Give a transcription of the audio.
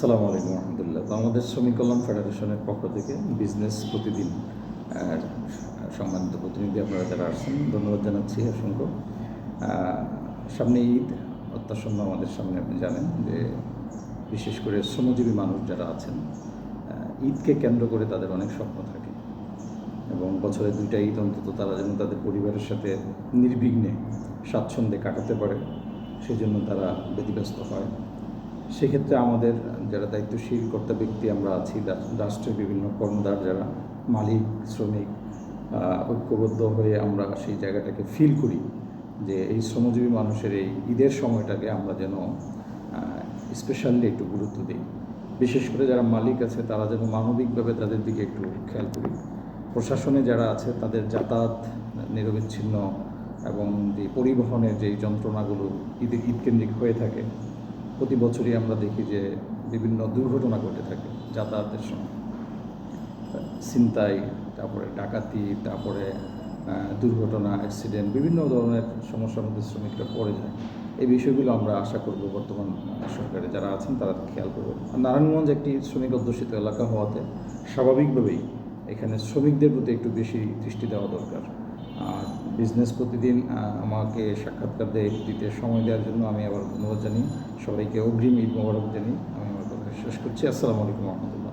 আসসালামু আলাইকুম রহমতুল্লাহ। তো আমাদের শ্রমিক কল্যাণ ফেডারেশনের পক্ষ থেকে বিজনেস প্রতিদিন সম্মানিত প্রতিনিধি আপনারা যারা আসছেন ধন্যবাদ জানাচ্ছি অসংখ্য। সামনে ঈদ অত্যাসন্ন আমাদের সামনে আপনি জানেন যে বিশেষ করে শ্রমজীবী মানুষ যারা আছেন ঈদকে কেন্দ্র করে তাদের অনেক স্বপ্ন থাকে। এবং বছরে দুইটা ঈদ অন্তত তারা যেন তাদের পরিবারের সাথে নির্বিঘ্নে স্বাচ্ছন্দ্যে কাটাতে পারে সেই জন্য তারা ব্যতিব্যস্ত হয়। সেক্ষেত্রে আমাদের যারা দায়িত্বশীল কর্তা ব্যক্তি আমরা আছি রাষ্ট্রের বিভিন্ন কর্মদার যারা মালিক, শ্রমিক ঐক্যবদ্ধ হয়ে আমরা সেই জায়গাটাকে ফিল করি যে এই শ্রমজীবী মানুষের এই ঈদের সময়টাকে আমরা যেন স্পেশালি একটু গুরুত্ব দিই। বিশেষ করে যারা মালিক আছে, তারা যেন মানবিকভাবে তাদের দিকে একটু খেয়াল করি। প্রশাসনে যারা আছে, তাদের যাতায়াত নিরবিচ্ছিন্ন এবং যে পরিবহনের যে যন্ত্রণাগুলো ঈদ ঈদকেন্দ্রিক হয়ে থাকে প্রতি বছরই আমরা দেখি যে বিভিন্ন দুর্ঘটনা ঘটে থাকে যাতায়াতের সময়। ছিনতাই, তারপরে ডাকাতি, তারপরে দুর্ঘটনা অ্যাক্সিডেন্ট বিভিন্ন ধরনের সমস্যার মধ্যে শ্রমিকরা পড়ে যায়। এই বিষয়গুলো আমরা আশা করব বর্তমান সরকারে যারা আছেন তারা খেয়াল করবে নারায়ণগঞ্জ একটি শ্রমিক অধ্যুষিত এলাকা হওয়াতে স্বাভাবিকভাবেই এখানে শ্রমিকদের প্রতি একটু বেশি দৃষ্টি দেওয়া দরকার। আর বিজনেস প্রতিদিন আমাকে সাক্ষাৎকার দিতে সময় দেওয়ার জন্য আমি আবার ধন্যবাদ জানি সবাইকে অগ্রিম ঈদ মোবারক জানি আমি আমার কথা শেষ করছি। আসসালামু আলাইকুম রহমতুল্লাহ।